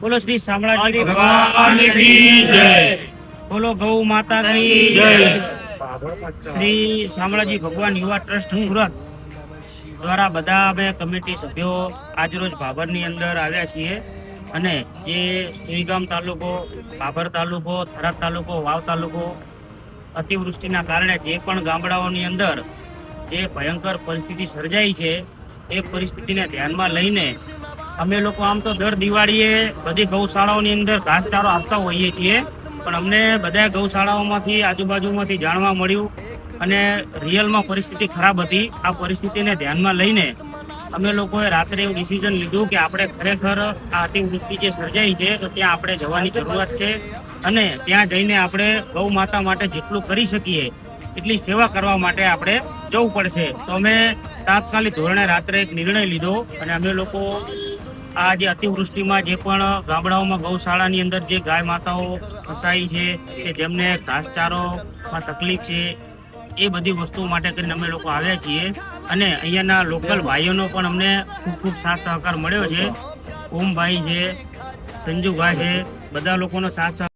બોલો શ્રી શામળાજી ભગવાન. કી જય. બોલો ગૌ માતા કી જય. શ્રી શામળાજી ભગવાન યુવા ટ્રસ્ટ સુરત દ્વારા બધા અમે કમિટી સભ્યો આજરોજ ભાભરની અંદર આવ્યા છીએ. અને જે સુઈગામ તાલુકો ભાભર તાલુકો થરાદ તાલુકો વાવ તાલુકો અતિવૃષ્ટિના કારણે જે પણ ગામડાઓની અંદર જે ભયંકર પરિસ્થિતિ સર્જાઈ છે એ પરિસ્થિતિને ધ્યાનમાં લઈને અમે લોકો આમ તો દર દિવાળીએ બધી ગૌશાળાઓની અંદર ઘાસચારો આપતા હોઈએ છીએ. પણ અમને બધા ગૌશાળાઓમાંથી આજુબાજુમાંથી જાણવા મળ્યું અને રિયલમાં પરિસ્થિતિ ખરાબ હતી. આ પરિસ્થિતિને ધ્યાનમાં લઈને અમે લોકોએ રાત્રે એવું ડિસિઝન લીધું કે આપણે ખરેખર આ અતિવૃષ્ટિ જે સર્જાઈ છે, તો ત્યાં આપણે જવાની જરૂરત છે અને ત્યાં જઈને આપણે ગૌ માતા માટે જેટલું કરી શકીએ, એટલી સેવા કરવા માટે આપણે જવું પડશે. તો અમે તાત્કાલિક ધોરણે રાત્રે એક નિર્ણય લીધો અને અમે લોકો આ જે અતિવૃષ્ટિમાં જે પણ ગામડાઓમાં ગૌશાળાની અંદર જે ગાય માતાઓ ફસાઈ છે, કે જેમને ઘાસચારોમાં તકલીફ છે, એ બધી વસ્તુઓ માટે કરીને અમે લોકો આવ્યા છીએ. અને અહીંયાના લોકલ ભાઈઓનો પણ અમને ખૂબ ખૂબ સાથ સહકાર મળ્યો છે. ઓમભાઈ છે, સંજુભાઈ છે, બધા લોકોનો સાથ